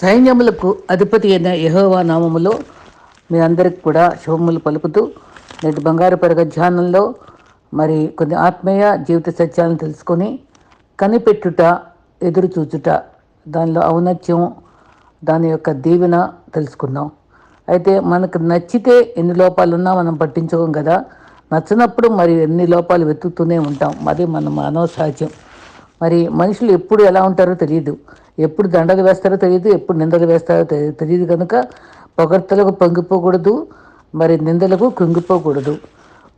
సైన్యములకు అధిపతి అయిన యహోవా నామములో మీ అందరికి కూడా శుభములు పలుకుతూ నేటి బంగారు పరగ ధ్యానంలో మరి కొన్ని ఆత్మీయ జీవిత సత్యాలను తెలుసుకొని కనిపెట్టుట ఎదురు చూచుట దానిలో ఔన్నత్యం దాని యొక్క దీవెన తెలుసుకుందాం. అయితే మనకు నచ్చితే ఎన్ని లోపాలు ఉన్నా మనం పట్టించుకోం కదా. నచ్చినప్పుడు మరి ఎన్ని లోపాలు వెతుకుతూనే ఉంటాం. అది మన మానవ సహజం మరి మనుషులు ఎప్పుడు ఎలా ఉంటారో తెలియదు. ఎప్పుడు దండలు వేస్తారో తెలియదు ఎప్పుడు నిందలు వేస్తారో తెలియదు కనుక పొగడ్తలకు పొంగిపోకూడదు మరి నిందలకు కుంగిపోకూడదు.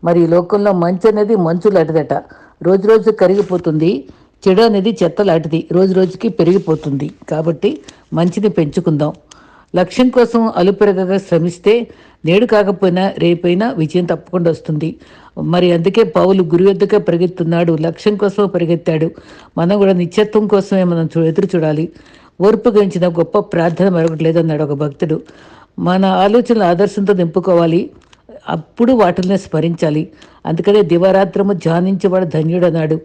మరి ఈ లోకంలో మంచి అనేది మంచు లాంటిదట. రోజు రోజు కరిగిపోతుంది చెడు అనేది చెత్త లాంటిది. రోజు రోజుకి పెరిగిపోతుంది. కాబట్టి మంచిని పెంచుకుందాం. లక్ష్యం కోసం అలుపెరగగా శ్రమిస్తే నేడు కాకపోయినా రేపైనా విజయం తప్పకుండా వస్తుంది. మరి అందుకే పౌలు గురి వద్దకే పరిగెత్తున్నాడు లక్ష్యం కోసం పరిగెత్తాడు. మనం కూడా నిత్యత్వం కోసమే మనం చూ ఎదురు చూడాలి. ఓర్పు గంచిన గొప్ప ప్రార్థన మరొకటి లేదన్నాడు ఒక భక్తుడు. మన ఆలోచనలు ఆదర్శంతో నింపుకోవాలి. అప్పుడు వాటిని స్మరించాలి. అందుకనే దివారాత్రము ధ్యానించేవాడు ధన్యుడు అన్నాడు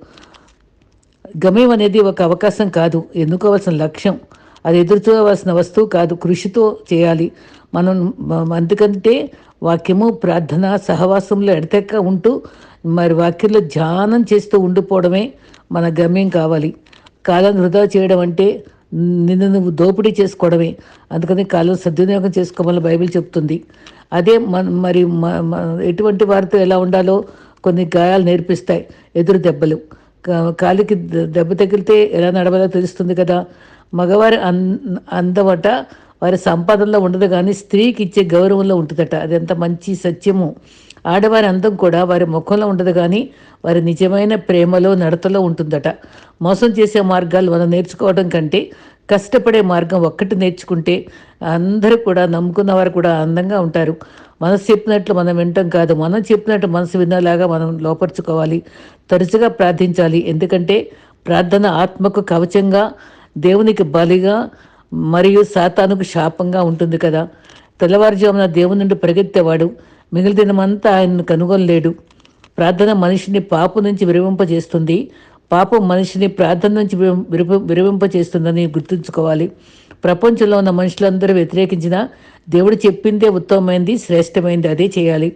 గమ్యం అనేది ఒక అవకాశం కాదు. ఎన్నుకోవాల్సిన లక్ష్యం? అది ఎదురు చూడవలసిన వస్తువు కాదు కృషితో చేయాలి. మనం అందుకంటే వాక్యము ప్రార్థన సహవాసంలో ఎడతెక్క ఉంటూ మరి వాక్యంలో ధ్యానం చేస్తూ ఉండిపోవడమే మన గమ్యం కావాలి. కాలం వృధా చేయడం అంటే నిన్ను నువ్వు దోపిడీ చేసుకోవడమే. అందుకని కాలం సద్వినియోగం చేసుకోవాలని బైబిల్ చెప్తుంది. అదే మన మరి మ- మ- ఎటువంటి వారితో ఎలా ఉండాలో కొన్ని గాయాలు నేర్పిస్తాయి. ఎదురు దెబ్బలు. కాలికి దెబ్బ తగిలితే ఎలా నడవాలో తెలుస్తుంది కదా. మగవారి అన్ అందమట వారి సంపాదనలో ఉండదు కానీ స్త్రీకి ఇచ్చే గౌరవంలో ఉంటుందట. అది ఎంత మంచి సత్యము. ఆడవారి అందం కూడా వారి ముఖంలో ఉండదు కానీ వారి నిజమైన ప్రేమలో నడతలో ఉంటుందట. మోసం చేసే మార్గాలు మనం నేర్చుకోవడం కంటే కష్టపడే మార్గం ఒక్కటి నేర్చుకుంటే అందరూ కూడా నమ్ముకున్న వారు కూడా అందంగా ఉంటారు. మనసు చెప్పినట్లు మనం వినటం కాదు. మనం చెప్పినట్టు మనసు విన్నలాగా మనం లోపరుచుకోవాలి. తరచుగా ప్రార్థించాలి. ఎందుకంటే ప్రార్థన ఆత్మకు కవచంగా దేవునికి బలిగా మరియు సాతానుకు శాపంగా ఉంటుంది కదా. తెల్లవారుజామున దేవుని నుండి పరిగెత్తేవాడు మిగిలిన దినమంతా ఆయనను కనుగొనలేడు. ప్రార్థన మనిషిని పాపం నుంచి విరవింపజేస్తుంది పాపం మనిషిని ప్రార్థన నుంచి విరవ- విరవింపజేస్తుందని గుర్తుంచుకోవాలి. ప్రపంచంలో ఉన్న మనుషులందరూ వ్యతిరేకించిన దేవుడు చెప్పిందే ఉత్తమమైంది శ్రేష్టమైంది అదే చేయాలి.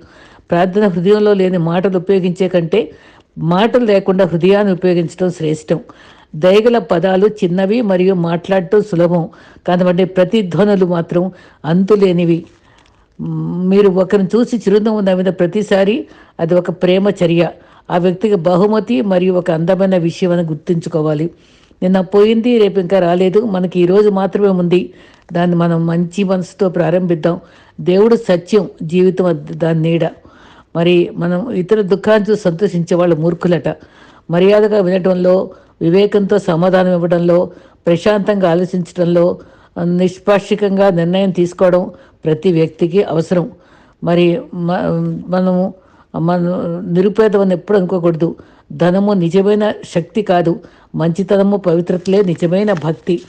ప్రార్థన హృదయంలో లేని మాటలు ఉపయోగించే కంటే మాటలు లేకుండా హృదయాన్ని ఉపయోగించడం శ్రేష్టం. దయగల పదాలు చిన్నవి మరియు మాట్లాడటం సులభం. కాబట్టి ప్రతిధ్వనులు మాత్రం అంతులేనివి. మీరు ఒకరిని చూసి చిరునవ్వు నవ్విన ప్రతిసారి అది ఒక ప్రేమ చర్య. ఆ వ్యక్తికి బహుమతి మరియు ఒక అందమైన విషయం అని గుర్తుంచుకోవాలి. నిన్న పోయింది రేపు ఇంకా రాలేదు. మనకి ఈరోజు మాత్రమే ఉంది. దాన్ని మనం మంచి మనసుతో ప్రారంభిద్దాం. దేవుడు సత్యం జీవితం దాని నీడ. మరి మనం ఇతర దుఃఖాన్ని చూసి సంతోషించే వాళ్ళు మూర్ఖులట. మర్యాదగా వినటంలో వివేకంతో సమాధానం ఇవ్వడంలో ప్రశాంతంగా ఆలోచించడంలో నిష్పాక్షికంగా నిర్ణయం తీసుకోవడం ప్రతి వ్యక్తికి అవసరం. మరి మ- మనము మన నిరుపేదమని ఎప్పుడు అనుకోకూడదు. ధనము నిజమైన శక్తి కాదు. మంచితనము పవిత్రతలే నిజమైన భక్తి.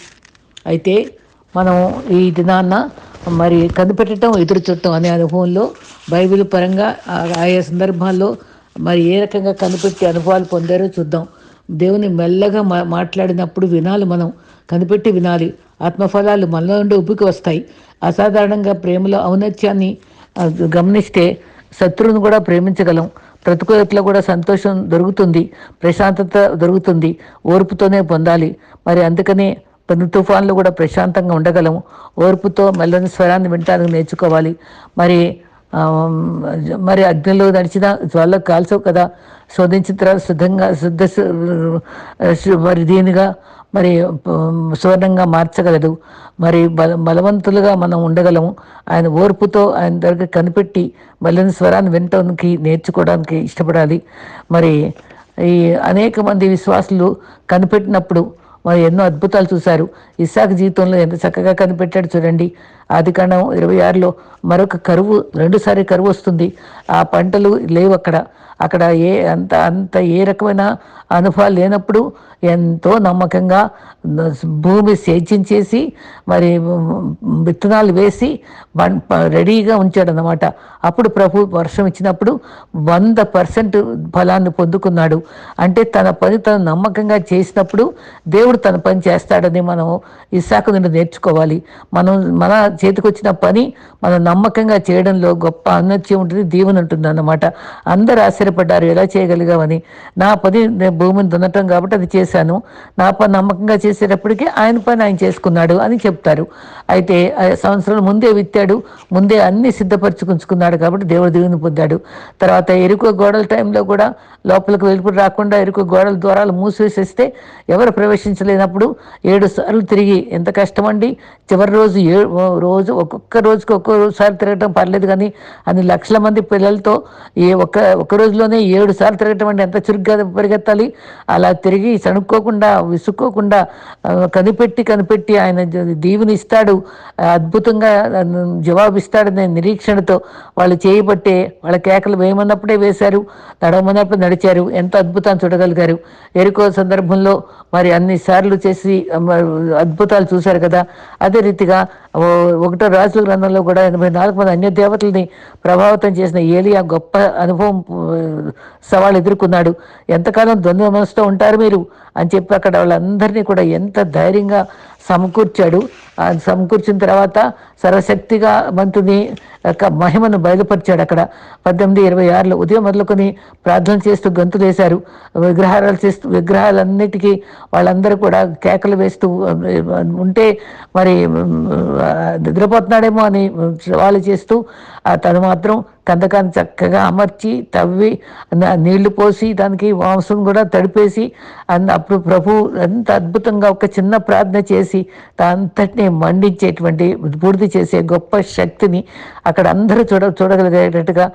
అయితే మనం ఈ దినాన్న మరి కనిపెట్టడం ఎదురు చూడటం అనే అనుభవంలో బైబిల్ పరంగా ఆయా సందర్భాల్లో మరి ఏ రకంగా కనిపెట్టి అనుభవాలు పొందారో చూద్దాం. దేవుని మెల్లగా మా మాట్లాడినప్పుడు వినాలి మనం కనిపెట్టి వినాలి. ఆత్మఫలాలు మనలో నుండి ఉబ్బికి వస్తాయి. అసాధారణంగా ప్రేమలో ఔన్నత్యాన్ని గమనిస్తే శత్రువును కూడా ప్రేమించగలం. ప్రతికూలతలో కూడా సంతోషం దొరుకుతుంది ప్రశాంతత దొరుకుతుంది ఓర్పుతోనే పొందాలి. మరి అందుకనే పెను తుఫాన్లు కూడా ప్రశాంతంగా ఉండగలం. ఓర్పుతో మెల్లని స్వరాన్ని వినటానికి నేర్చుకోవాలి. మరి మరి అగ్నిలో నడిచిన జ్వాలకు కాల్చవు కదా. శోధించిన తర్వాత శుద్ధంగా శుద్ధ మరి దీనిగా మరి సువర్ణంగా మార్చగలదు. మరి బల బలవంతులుగా మనం ఉండగలము. ఆయన ఓర్పుతో ఆయన దగ్గర కనిపెట్టి బలని స్వరాన్ని వినటానికి నేర్చుకోవడానికి ఇష్టపడాలి. మరి ఈ అనేక మంది విశ్వాసులు కనిపెట్టినప్పుడు మరి ఎన్నో అద్భుతాలు చూశారు. ఇసాక్ జీవితంలో ఎంత చక్కగా కనిపెట్టాడు చూడండి. ఆది కాండం ఇరవై ఆరులో మరొక కరువు రెండుసారి కరువు వస్తుంది. ఆ పంటలు లేవు అక్కడ. అక్కడ ఏ అంత అంత ఏ రకమైన అనుభవాలు లేనప్పుడు ఎంతో నమ్మకంగా భూమి సేద్యం మరి విత్తనాలు వేసి రెడీగా ఉంచాడు అనమాట అప్పుడు ప్రభు వర్షం ఇచ్చినప్పుడు వంద పర్సెంట్ ఫలాన్ని పొందుకున్నాడు. అంటే తన పని తను నమ్మకంగా చేసినప్పుడు దేవుడు తన పని చేస్తాడని మనం ఇసాకు నుండి నేర్చుకోవాలి. మనం మన చేతికొచ్చిన పని మనం నమ్మకంగా చేయడంలో గొప్ప అన్నత్యం ఉంటుంది దీవెన ఉంటుంది అన్నమాట. అందరు ఆశ్చర్యపడ్డారు ఎలా చేయగలిగామని. నా పని భూమిని దున్నటం కాబట్టి అది చేశాను. నా పని నమ్మకంగా చేసేటప్పటికీ ఆయన పని ఆయన చేసుకున్నాడు అని చెప్తారు. అయితే సంవత్సరాలు ముందే విత్తాడు. ముందే అన్ని సిద్ధపరచుకుంచుకున్నాడు కాబట్టి దేవుడు దీవెని పొందాడు. తర్వాత ఎరుక గోడల టైంలో కూడా లోపలికి వెలుపు రాకుండా ఎరుక గోడల ద్వారాలు మూసివేసేస్తే ఎవరు ప్రవేశించలేనప్పుడు ఏడు సార్లు తిరిగి ఎంత కష్టమండి. చివరి రోజు ఏ రోజు ఒక్కొక్క రోజుకి ఒక్కొక్కసారి తిరగటం పర్లేదు కానీ అన్ని లక్షల మంది పిల్లలతో ఏ ఒక్క ఒక్క రోజులోనే ఏడు సార్లు తిరగటం అంటే ఎంత చురుగ్గా పరిగెత్తాలి? అలా తిరిగి కనుక్కోకుండా విసుక్కోకుండా కనిపెట్టి కనిపెట్టి ఆయన దీవుని ఇస్తాడు అద్భుతంగా జవాబిస్తాడనే నిరీక్షణతో. వాళ్ళు చేయబట్టే వాళ్ళ కేకలు వేయమన్నప్పుడే వేశారు నడవమన్నప్పుడు నడిచారు. ఎంత అద్భుతాన్ని చూడగలిగారు. ఎరుకో సందర్భంలో మరి అన్ని సార్లు చేసి అద్భుతాలు చూశారు కదా. అదే రీతిగా ఒకటో రాజుల గ్రంథంలో కూడా ఎనభై నాలుగు మంది అన్య దేవతల్ని ప్రభావితం చేసిన ఏలియా గొప్ప అనుభవం సవాళ్ళు ఎదుర్కొన్నాడు. ఎంతకాలం ద్వంద్వ మనసుతో ఉంటారు మీరు? అని చెప్పి అక్కడ వాళ్ళందరినీ కూడా ఎంత ధైర్యంగా సమకూర్చాడు. సమకూర్చిన తర్వాత సర్వశక్తిగా మంతుని యొక్క మహిమను బయలుపరిచాడు అక్కడ. పద్దెనిమిది ఇరవై ఆరులో ఉదయం మొదలుకొని ప్రార్థన చేస్తూ గంతు వేశారు. విగ్రహాలు చేస్తూ విగ్రహాలన్నిటికీ వాళ్ళందరూ కూడా కేకలు వేస్తూ ఉంటే మరి నిద్రపోతున్నాడేమో అని సవాలు చేస్తూ తను మాత్రం కందకాన్ని చక్కగా అమర్చి తవ్వి నీళ్ళు పోసి దానికి మాంసం కూడా తడిపేసి అప్పుడు ప్రభు ఎంత అద్భుతంగా ఒక చిన్న ప్రార్థన చేసి అంతటినీ మండించేటువంటి పూర్తి చేసే గొప్ప శక్తిని అక్కడ అందరూ చూడ చూడగలిగేటట్టుగా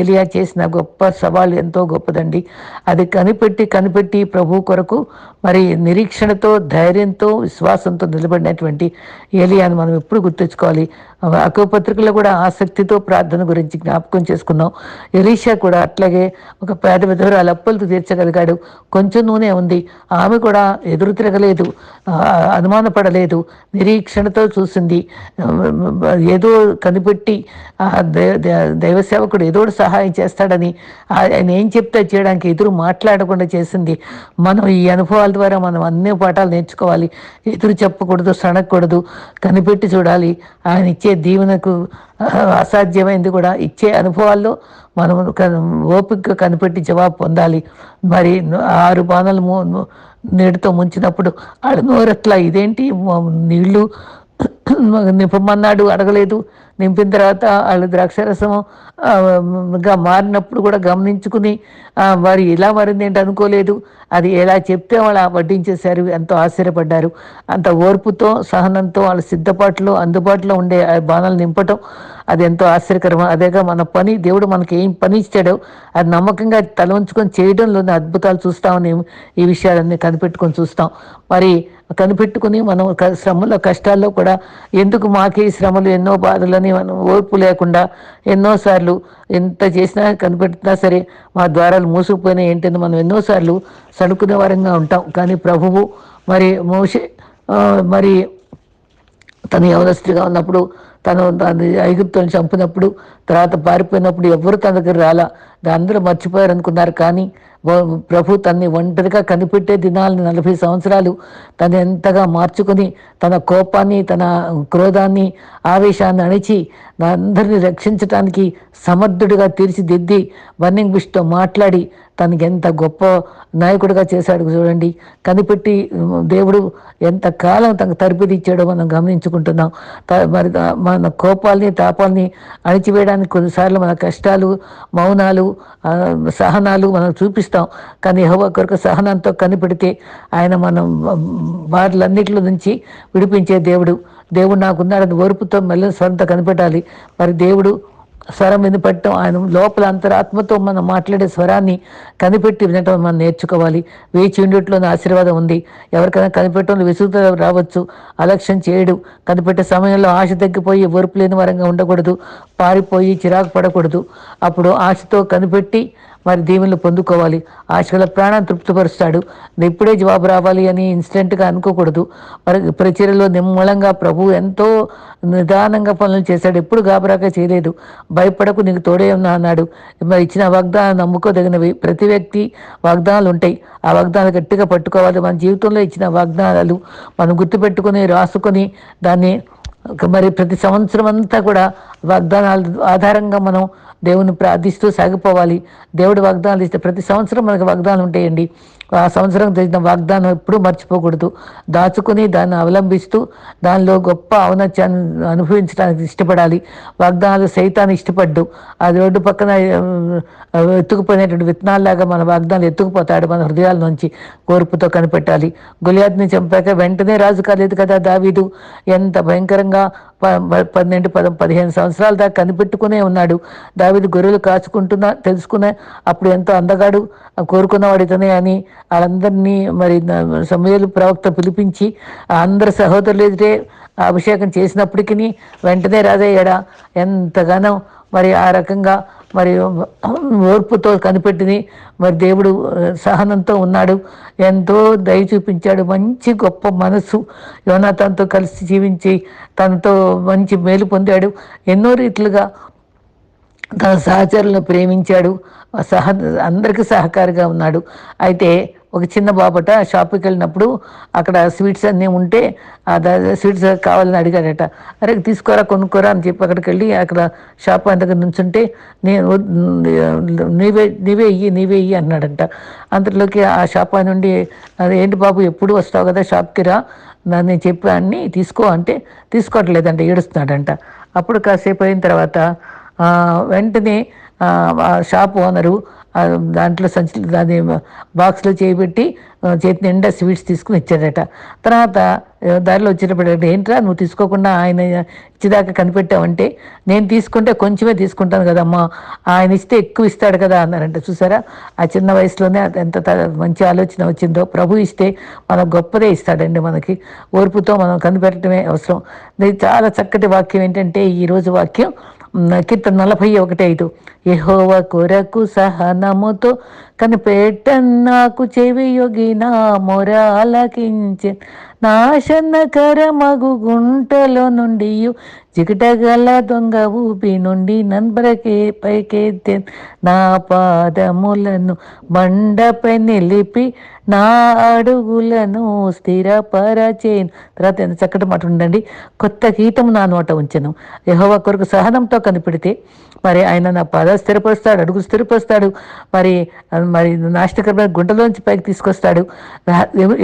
ఏలియా చేసిన గొప్ప సవాళ్ళు ఎంతో గొప్పదండి. అది కనిపెట్టి కనిపెట్టి ప్రభు కొరకు మరి నిరీక్షణతో ధైర్యంతో విశ్వాసంతో నిలబడినటువంటి ఏలియాని మనం ఎప్పుడు గుర్తుంచుకోవాలి. అకో పత్రికలో కూడా ఆసక్తితో ప్రార్థన గురించి జ్ఞాపకం చేసుకున్నాం. ఎలీషా కూడా అట్లాగే ఒక పేద విధవరాలు అప్పులతో తీర్చగలిగాడు. కొంచెం నూనె ఉంది. ఆమె కూడా ఎదురు తిరగలేదు. అనుమానపడలేదు. నిరీక్షణతో చూసింది. ఏదో కనిపెట్టి దైవ సేవకుడు ఏదో సహాయం చేస్తాడని ఆయన ఏం చెప్తే చేయడానికి ఎదురు మాట్లాడకుండా చేసింది. మనం ఈ అనుభవాల ద్వారా మనం అన్ని పాఠాలు నేర్చుకోవాలి. ఎదురు చెప్పకూడదు సనకూడదు కనిపెట్టి చూడాలి. ఆయన ఇచ్చే దీవెనకు అసాధ్యమైంది కూడా. ఇచ్చే అనుభవాల్లో మనం ఓపిక కనిపెట్టి జవాబు పొందాలి. మరి ఆరు బాణలు నీటితో ముంచినప్పుడు ఆడ నోరట్లా ఇదేంటి? నీళ్ళు నింపమన్నాడు అడగలేదు. నింపిన తర్వాత వాళ్ళు ద్రాక్షరసంగా మారినప్పుడు కూడా గమనించుకుని వారు ఇలా మారింది ఏంటి అనుకోలేదు. అది ఎలా చెప్తే వాళ్ళు వడ్డించేశారు ఎంతో ఆశ్చర్యపడ్డారు. అంత ఓర్పుతో సహనంతో వాళ్ళ సిద్ధపాట్లు అందుబాటులో ఉండే బాణాలు నింపటం అది ఎంతో ఆశ్చర్యకరం. అదేగా మన పని దేవుడు మనకి ఏం పని ఇచ్చాడో అది నమ్మకంగా తల ఉంచుకొని చేయడంలోనే అద్భుతాలు చూస్తామని ఈ విషయాలన్నీ కనిపెట్టుకొని చూస్తాం. మరి కనిపెట్టుకుని మనం శ్రమలో కష్టాల్లో కూడా ఎందుకు మాకే శ్రమలు ఎన్నో బాధలని మనం ఓర్పు లేకుండా ఎన్నోసార్లు ఎంత చేసినా కనిపెట్టినా సరే మా ద్వారాలు మూసుకుపోయినా ఏంటని మనం ఎన్నోసార్లు సడుకునే వారంగా ఉంటాం. కానీ ప్రభువు మరి మోషే మరి తను యవనస్తుగా ఉన్నప్పుడు తను ఐగుప్తులను చంపినప్పుడు తర్వాత పారిపోయినప్పుడు ఎవరు తన దగ్గర రాలా? అందరూ మర్చిపోయారు అనుకున్నారు కానీ ప్రభు తన్ని ఒంటరిగా కనిపెట్టే దినాలని నలభై సంవత్సరాలు తను ఎంతగా మార్చుకుని తన కోపాన్ని తన క్రోధాన్ని ఆవేశాన్ని అణిచి అందరినీ రక్షించడానికి సమర్థుడిగా తీర్చిదిద్ది వర్నింగ్ బుష్తో మాట్లాడి తనకి ఎంత గొప్ప నాయకుడిగా చేశాడు చూడండి. కనిపెట్టి దేవుడు ఎంత కాలం తనకు తరపిది ఇచ్చాడో మనం గమనించుకుంటున్నాం. మరి మన కోపాలని తాపాలని అణిచివేయడానికి కొన్నిసార్లు మన కష్టాలు మౌనాలు సహనాలు మనం చూపిస్తాం కానీ యహోవా కొరకు సహనంతో కనిపెడితే ఆయన మనం వాటిలన్నింటిలో నుంచి విడిపించే దేవుడు. దేవుడు నాకున్నాడని ఓర్పుతో మెల్లని స్వరంతో కనిపెట్టాలి. మరి దేవుడు స్వరం వినిపెట్టడం ఆయన లోపల అంతరాత్మతో మనం మాట్లాడే స్వరాన్ని కనిపెట్టి వినటం మనం నేర్చుకోవాలి. వేచి ఉండేట్లోని ఆశీర్వాదం ఉంది. ఎవరికైనా కనిపెట్టడంలో విసుగుత రావచ్చు. అలక్ష్యం చేయడు. కనిపెట్టే సమయంలో ఆశ తగ్గిపోయి ఓర్పు లేని వరంగా ఉండకూడదు. పారిపోయి చిరాకు పడకూడదు. అప్పుడు ఆశతో కనిపెట్టి మరి దీవెనలు పొందుకోవాలి. ఆశల ప్రాణం తృప్తిపరుస్తాడు. ఇప్పుడే జవాబు రావాలి అని ఇన్స్టెంట్గా అనుకోకూడదు. మరి ప్రచర్యలో నిమ్మలంగా ప్రభు ఎంతో నిదానంగా పనులు చేశాడు. ఎప్పుడు గాబరాగా చేయలేదు. భయపడకు నీకు తోడే ఉన్నా అన్నాడు. మరి ఇచ్చిన వాగ్దానం నమ్ముకోదగినవి. ప్రతి వ్యక్తి వాగ్దానాలు ఉంటాయి. ఆ వాగ్దానాలు గట్టిగా పట్టుకోవాలి. మన జీవితంలో ఇచ్చిన వాగ్దానాలు మనం గుర్తుపెట్టుకుని రాసుకొని దాన్ని మరి ప్రతి సంవత్సరం అంతా కూడా వాగ్దానాల ఆధారంగా మనం దేవుని ప్రార్థిస్తూ సాగిపోవాలి. దేవుడు వాగ్దానాలు ఇస్తే ప్రతి సంవత్సరం మనకు వాగ్దానం ఉంటాయండి. ఆ సంవత్సరం చేసిన వాగ్దానం ఎప్పుడూ మర్చిపోకూడదు. దాచుకుని దాన్ని అవలంబిస్తూ దానిలో గొప్ప ఔన్నత్యాన్ని అనుభవించడానికి ఇష్టపడాలి. వాగ్దానాలు సైతాన్ని ఇష్టపడ్డు. అది రోడ్డు పక్కన ఎత్తుకుపోయినటువంటి విత్తనాల్లాగా మన వాగ్దానాలు ఎత్తుకుపోతాడు మన హృదయాల నుంచి కోర్పుతో కనిపెట్టాలి. గులియాద్ని చంపాక వెంటనే రాజు కాలేదు కదా దావీదు? ఎంత భయంకరంగా పన్నెండు పద పదిహేను సంవత్సరాల దాకా కనిపెట్టుకునే ఉన్నాడు. దావిది గొర్రెలు కాచుకుంటున్నా తెలుసుకునే అప్పుడు ఎంతో అందగాడు కోరుకున్నవాడు ఇతనే అని వాళ్ళందరినీ మరి సమయాలు ప్రవక్త పిలిపించి అందరి సహోదరులు ఎదుటే అభిషేకం చేసినప్పటికీ వెంటనే రాజయ్యాడా? ఎంతగానో మరి ఆ రకంగా మరి ఓర్పుతో కనిపెట్టిని మరి దేవుడు సహనంతో ఉన్నాడు. ఎంతో దయ చూపించాడు. మంచి గొప్ప మనసు యోనాథన్తో కలిసి జీవించి తనతో మంచి మేలు పొందాడు. ఎన్నో రీతిలుగా తన సహచరులను ప్రేమించాడు. సహ అందరికీ సహకారిగా ఉన్నాడు. అయితే ఒక చిన్న బాపట షాప్కి వెళ్ళినప్పుడు అక్కడ స్వీట్స్ అన్నీ ఉంటే ఆ స్వీట్స్ కావాలని అడిగాడట. అరే తీసుకోరా కొనుక్కోరా అని చెప్పి అక్కడికి వెళ్ళి అక్కడ షాప్ ఆయన దగ్గర నుంచుంటే నేను నీవే నీవే ఇయ్యి నీవే ఇయ్యి అన్నాడంట. అంతలోకి ఆ షాప్ ఆయన నుండి ఏంటి బాబు ఎప్పుడు వస్తావు కదా షాప్కి రా. నేను నేను చెప్పాన్ని తీసుకో అంటే తీసుకోవట్లేదంట ఏడుస్తున్నాడంట. అప్పుడు కాసేపు అయిన తర్వాత వెంటనే ఆ, షాప్ ఓనరు దాంట్లో సంచి దాని బాక్స్లో చేయబెట్టి చేతి నిండా స్వీట్స్ తీసుకుని ఇచ్చాడట. తర్వాత దారిలో వచ్చేటప్పుడు ఏంట్రా నువ్వు తీసుకోకుండా ఆయన ఇచ్చేదాకా కనిపెట్టావంటే? నేను తీసుకుంటే కొంచెమే తీసుకుంటాను కదమ్మా. ఆయన ఇస్తే ఎక్కువ ఇస్తాడు కదా అన్నారంట. చూసారా? ఆ చిన్న వయసులోనే అది ఎంత త- మంచి ఆలోచన వచ్చిందో. ప్రభు ఇస్తే మనం గొప్పదే ఇస్తాడండి మనకి. ఓర్పుతో మనం కనిపెట్టడమే అవసరం. చాలా చక్కటి వాక్యం. ఏంటంటే ఈరోజు వాక్యం కీర్తన నలభై ఒకటి ఐదు యహోవ కొరకు సహనముతో కనిపెట్టన్నాకు చెవి యొగిన మొర ఆలకించె నాశనకరమగు గుంటలో నుండి చికటగల దొంగ ఊపి నుండి నన్బరకే పైకెత్తే నా పాదములను బండపై నిలిపి నా అడుగులను స్థిరపరచేను. తర్వాత ఎంత చక్కటి మాట ఉండండి. కొత్త గీతం నా నోట ఉంచను. యహోవ కొరకు సహనంతో కనిపెడితే మరి ఆయన నా పాద స్థిరపరుస్తాడు అడుగు స్థిరపరుస్తాడు. మరి మరి నాశనకరమైన గుంటలోంచి పైకి తీసుకొస్తాడు.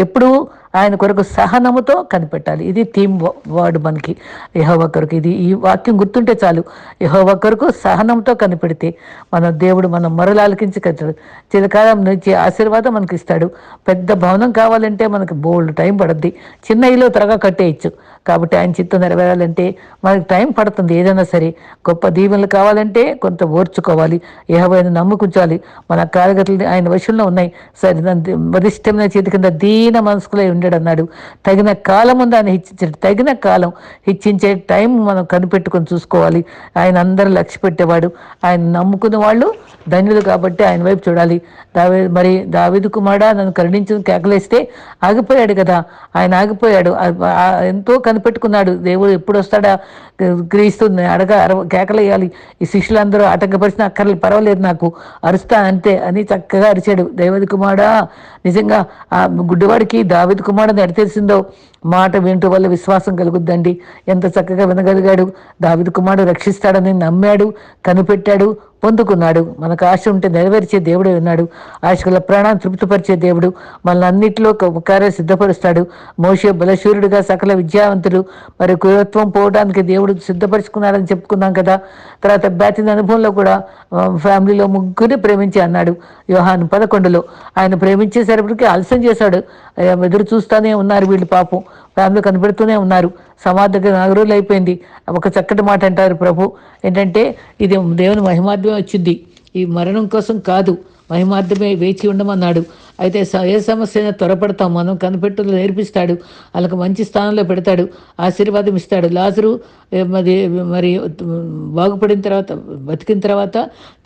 ఎప్పుడు ఆయన కొరకు సహనముతో కనిపెట్టాలి. ఇది థీమ్ వర్డ్ మనకి. యహోవ కొరకు ఇది ఈ వాక్యం గుర్తుంటే చాలు. యహో కొరకు సహనంతో కనిపెడితే మన దేవుడు మన మరలు ఆలకించి కట్టాడు చిరకాలం నుంచి ఆశీర్వాదం మనకి ఇస్తాడు పెద్ద భవనం కావాలంటే మనకి బోల్డ్ టైం పడుద్ది. చిన్న ఇల్లు త్వరగా కట్టేయచ్చు. కాబట్టి ఆయన చిత్తం నెరవేరాలంటే మనకి టైం పడుతుంది. ఏదైనా సరే గొప్ప దీవెనలు కావాలంటే కొంత ఓర్చుకోవాలి. యహోవైన నమ్ముకుంచాలి. మన కార్యగతులు ఆయన వశంలో ఉన్నాయి. సరే దాని వరిష్టమైన చేతి కింద దీన మనసుకులై ఉండాడు అన్నాడు తగిన కాలం ఉంది ఆయన హెచ్చించాడు. తగిన కాలం హెచ్చించే టైం మనం కనిపెట్టుకొని చూసుకోవాలి. ఆయన అందరూ లక్ష్య పెట్టేవాడు. ఆయన నమ్ముకున్న వాళ్ళు ధన్యులు కాబట్టి ఆయన వైపు చూడాలి. దావే మరి దావేది కుమారుడా నన్ను కరుణించిన కేకలేస్తే ఆగిపోయాడు కదా. ఆయన ఆగిపోయాడు. ఎంతో కనిపెట్టుకున్నాడు. దేవుడు ఎప్పుడు వస్తాడా? గ్రహిస్తుంది అడగ కేకలేయాలి. ఈ శిష్యులందరూ ఆటంకపరిచిన అక్కర్లు పర్వాలేదు నాకు. అరుస్తా అంతే అని చక్కగా అరిచాడు. దైవది కుమారుడా నిజంగా ఆ గుడ్డివాడికి దావిది కుమారుడు ఎడ తెలిసిందో మాట వింటూ వల్ల విశ్వాసం కలుగుద్దండి. ఎంత చక్కగా వినగలిగాడు. దావిది కుమారుడు రక్షిస్తాడని నమ్మాడు కనిపెట్టాడు. పొందుకున్నాడు. మనకు ఆశ ఉంటే నెరవేర్చే దేవుడే ఉన్నాడు. ఆశ గల ప్రాణాన్ని తృప్తిపరిచే దేవుడు మనల్ని అన్నింటిలో ఒక కార్యం సిద్ధపరుస్తాడు. మోషే బలశూరుడిగా సకల విద్యావంతుడు మరి కురత్వం పోవడానికి దేవుడు సిద్ధపరుచుకున్నాడని చెప్పుకున్నాం కదా. తర్వాత బ్యాతిన అనుభవంలో కూడా ఫ్యామిలీలో ముగ్గురిని ప్రేమించి అన్నాడు యోహాను పదకొండులో. ఆయన ప్రేమించేసరికి ఆలస్యం చేశాడు. ఎదురు చూస్తూనే ఉన్నారు వీళ్ళు పాపం. ఫ్యామిలీ కనిపెడుతూనే ఉన్నారు. సమాధికి నాగరులు అయిపోయింది. ఒక చక్కటి మాట అంటారు ప్రభు. ఏంటంటే ఇది దేవుని మహిమార్థమే వచ్చింది. ఈ మరణం కోసం కాదు మహిమార్థమే వేచి ఉండమన్నాడు. అయితే ఏ సమస్య అయినా త్వరపడతాం. మనం కనిపెట్టులు నేర్పిస్తాడు. వాళ్ళకి మంచి స్థానంలో పెడతాడు. ఆశీర్వాదం ఇస్తాడు. లాజరు మరి మరి బాగుపడిన తర్వాత బతికిన తర్వాత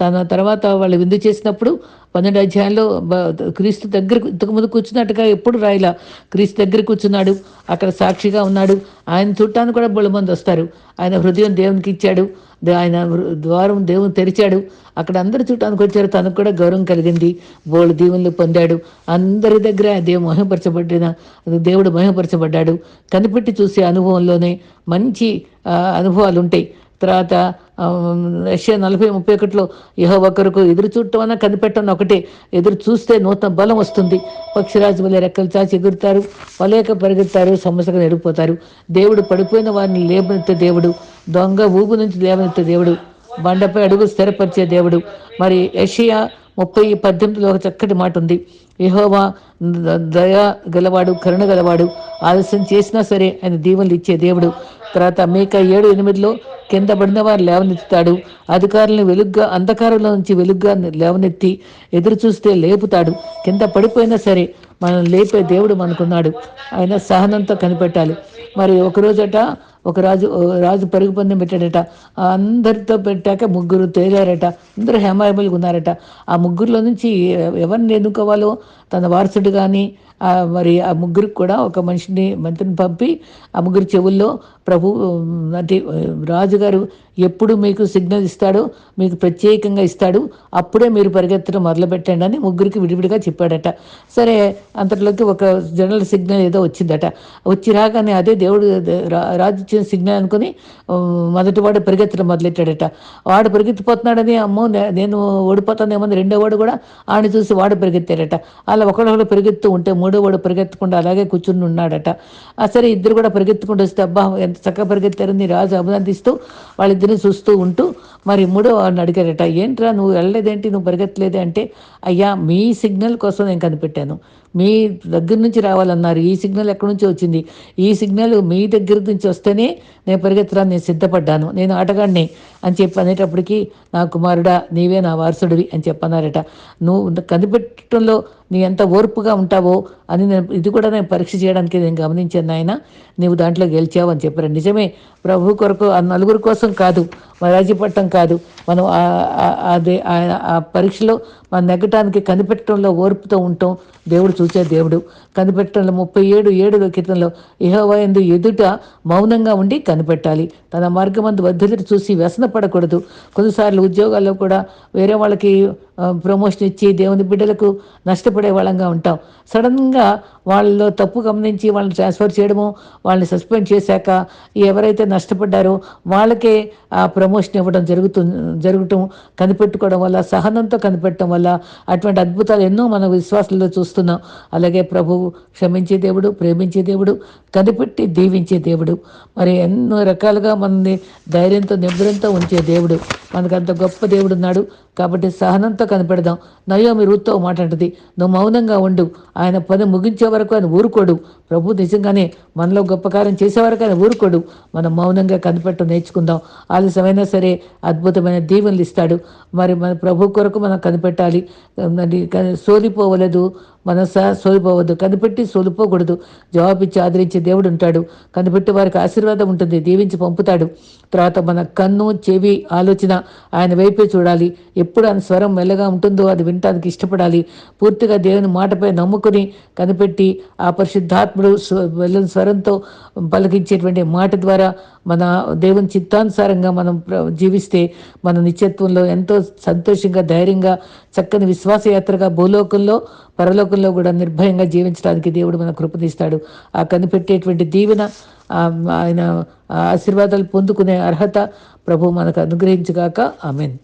తన తర్వాత వాళ్ళు విందు చేసినప్పుడు పన్నెండు అధ్యాయంలో క్రీస్తు దగ్గర ఇంతకుముందు కూర్చున్నట్టుగా ఎప్పుడు రాయిలా? క్రీస్తు దగ్గర కూర్చున్నాడు. అక్కడ సాక్షిగా ఉన్నాడు. ఆయన చుట్టాన్ని కూడా బొళ్ళమంది వస్తారు. ఆయన హృదయం దేవునికి ఇచ్చాడు. ఆయన ద్వారం దేవుని తెరిచాడు. అక్కడ అందరు చుట్టానికి వచ్చారు. తనకు కూడా గౌరవం కలిగింది. బోళ్ళు దీవులు పొందాడు. అందరి దగ్గర దేవుడు మహిమపరచబడిన దేవుడు మహిమపరచబడ్డాడు. కనిపెట్టి చూసే అనుభవంలోనే మంచి అనుభవాలు ఉంటాయి తర్వాత రష్యా నలభై ముప్పై ఒకటిలో ఇహ ఒకరికి ఎదురు చూడటం అన్న కనిపెట్టడం ఒకటే. ఎదురు చూస్తే నూతన బలం వస్తుంది. పక్షిరాజు వల్ల రెక్కలు చాచి ఎగురుతారు వలేక పరిగెత్తారు సమస్యగా ఎడిపోతారు దేవుడు పడిపోయిన వారిని లేవనెత్తే దేవుడు దొంగ ఊపు నుంచి లేవనెత్తే దేవుడు బండపై అడుగు స్థిరపరిచే దేవుడు. మరి యషియా ముప్పై పద్దెనిమిదిలో ఒక చక్కటి మాట ఉంది. యహోవా దయా గలవాడు కరుణ గలవాడు ఆలస్యం చేసినా సరే ఆయన దీవెనలు ఇచ్చే దేవుడు. తర్వాత మేక ఏడు ఎనిమిదిలో కింద పడిన వారు లేవనెత్తుతాడు. అధికారులను వెలుగ్గా అంధకారంలో నుంచి వెలుగ్గా లేవనెత్తి ఎదురు చూస్తే లేపుతాడు. కింద పడిపోయినా సరే మనం లేపే దేవుడు మనకున్నాడు. ఆయన సహనంతో కనిపెట్టాలి. మరి ఒకరోజట ఒక రాజు రాజు పరుగు పందెం పెట్టాడట. అందరితో పెట్టాక ముగ్గురు తేలారట. అందరూ హేమాయములుగా ఉన్నారట. ఆ ముగ్గురులో నుంచి ఎవరిని ఎన్నుకోవాలో తన వారసుడు కానీ మరి ఆ ముగ్గురికి కూడా ఒక మనిషిని మంత్రిని పంపి ఆ ముగ్గురు చెవుల్లో ప్రభు అంటే రాజుగారు ఎప్పుడు మీకు సిగ్నల్ ఇస్తాడో మీకు ప్రత్యేకంగా ఇస్తాడు అప్పుడే మీరు పరిగెత్తడం మొదలుపెట్టండి అని ముగ్గురికి విడివిడిగా చెప్పాడట. సరే అంతలోకి ఒక జనరల్ సిగ్నల్ ఏదో వచ్చిందట. వచ్చి రాగానే అదే దేవుడు రాజు ఇచ్చిన సిగ్నల్ అనుకుని మొదటి వాడు పరిగెత్తడం మొదలెట్టాడట. వాడు పరిగెత్తిపోతున్నాడని అమ్మో నేను ఓడిపోతానేమో రెండో వాడు కూడా ఆయన చూసి వాడు పరిగెత్తాడట అలా ఒకళ్ళు పరిగెత్తు ఉంటే మూడో వాడు పరిగెత్తకుండా అలాగే కూర్చుని ఉన్నాడట. సరే ఇద్దరు కూడా పరిగెత్తుకుంటూ వస్తే అబ్బా ఎంత చక్కగా పరిగెత్తారని రాజు అభినందిస్తూ వాళ్ళిద్దరిని చూస్తూ ఉంటూ మరి మూడో వాడిని అడిగారట ఏంట్రా నువ్వు వెళ్ళలేదేంటి? నువ్వు పరిగెత్తలేదే? అంటే అయ్యా మీ సిగ్నల్ కోసం నేను కనిపెట్టాను. మీ దగ్గర నుంచి రావాలన్నారు. ఈ సిగ్నల్ ఎక్కడి నుంచి వచ్చింది? ఈ సిగ్నల్ మీ దగ్గర నుంచి వస్తేనే నేను పరిగెత్తడానికి నేను సిద్ధపడ్డాను. నేను ఆటగాడిని అని చెప్పి అనేటప్పటికీ నా కుమారుడా నీవే నా వారసుడివి అని చెప్పన్నారట. నువ్వు కనిపెట్టడంలో నీ ఎంత ఓర్పుగా ఉంటావో అని నేను ఇది కూడా నేను పరీక్ష చేయడానికి నేను గమనించాను ఆయన నీవు దాంట్లో గెలిచావు అని చెప్పారు. నిజమే ప్రభు కొరకు ఆ నలుగురు కోసం కాదు రాజీపట్టం కాదు. మనం అదే ఆ పరీక్షలో మన నెగ్గటానికి కనిపెట్టడంలో ఓర్పుతో ఉంటాం. దేవుడు చూసే దేవుడు. కనిపెట్టడంలో ముప్పై ఏడు ఏడు క్రితంలో ఇహోవయందు ఎదుట మౌనంగా ఉండి కనిపెట్టాలి. తన మార్గమందు వద్దలిని చూసి వ్యసన పడకూడదు. కొన్నిసార్లు ఉద్యోగాల్లో కూడా వేరే వాళ్ళకి ప్రమోషన్ ఇచ్చి దేవుని బిడ్డలకు నష్టపడే వాళ్ళంగా ఉంటాం. సడన్గా వాళ్ళలో తప్పు గమనించి వాళ్ళని ట్రాన్స్ఫర్ చేయడము వాళ్ళని సస్పెండ్ చేశాక ఎవరైతే నష్టపడ్డారో వాళ్ళకే ఆ ప్రమోషన్ ఇవ్వడం జరుగుతు జరగటం కనిపెట్టుకోవడం వల్ల సహనంతో కనిపెట్టడం వల్ల అటువంటి అద్భుతాలు ఎన్నో మన విశ్వాసంలో చూస్తున్నాం. అలాగే ప్రభువు క్షమించే దేవుడు ప్రేమించే దేవుడు కనిపెట్టి దీవించే దేవుడు. మరి ఎన్నో రకాలుగా మనల్ని ధైర్యంతో నిబ్బరంతో ఉంచే దేవుడు. మనకు అంత గొప్ప దేవుడు ఉన్నాడు కాబట్టి సహనంతో కనిపెడదాం. నయోమి రూత్తో మాట్లాడుతుంది నువ్వు మౌనంగా ఉండు. ఆయన పని ముగించే వరకు ఆయన ఊరుకోడు. ప్రభు నిజంగానే మనలో గొప్ప కార్యం చేసే ఊరుకోడు. మనం మౌనంగా కనిపెట్టు నేర్చుకుందాం. ఆలస్యమైనా సరే అద్భుతమైన దీవెనలు ఇస్తాడు. మరి మన ప్రభు కొరకు మనం కనిపెట్టాలి. సోలిపోవలేదు. మనస సోలిపోవద్దు. కనిపెట్టి సోలిపోకూడదు. జవాబిచ్చి ఆదరించే దేవుడు ఉంటాడు. కనిపెట్టి వారికి ఆశీర్వాదం ఉంటుంది. దీవించి పంపుతాడు. తర్వాత మన కన్ను చెవి ఆలోచన ఆయన వైపే చూడాలి. ఎప్పుడు ఆయన స్వరం మెల్లగా ఉంటుందో అది వినటానికి ఇష్టపడాలి. పూర్తిగా దేవుని మాటపై నమ్ముకుని కనిపెట్టి ఆ పరిశుద్ధాత్మ ఆత్మడు వెళ్ళని స్వరంతో పలికించేటువంటి మాట ద్వారా మన దేవుని చిత్తానుసారంగా మనం జీవిస్తే మన నిత్యత్వంలో ఎంతో సంతోషంగా ధైర్యంగా చక్కని విశ్వాసయాత్రగా భూలోకంలో పరలోకంలో కూడా నిర్భయంగా జీవించడానికి దేవుడు మన కృపనిస్తాడు. ఆ కనిపెట్టేటువంటి దీవెన ఆయన ఆశీర్వాదాలు పొందుకునే అర్హత ప్రభు మనకు అనుగ్రహించగాక. ఆమెన్.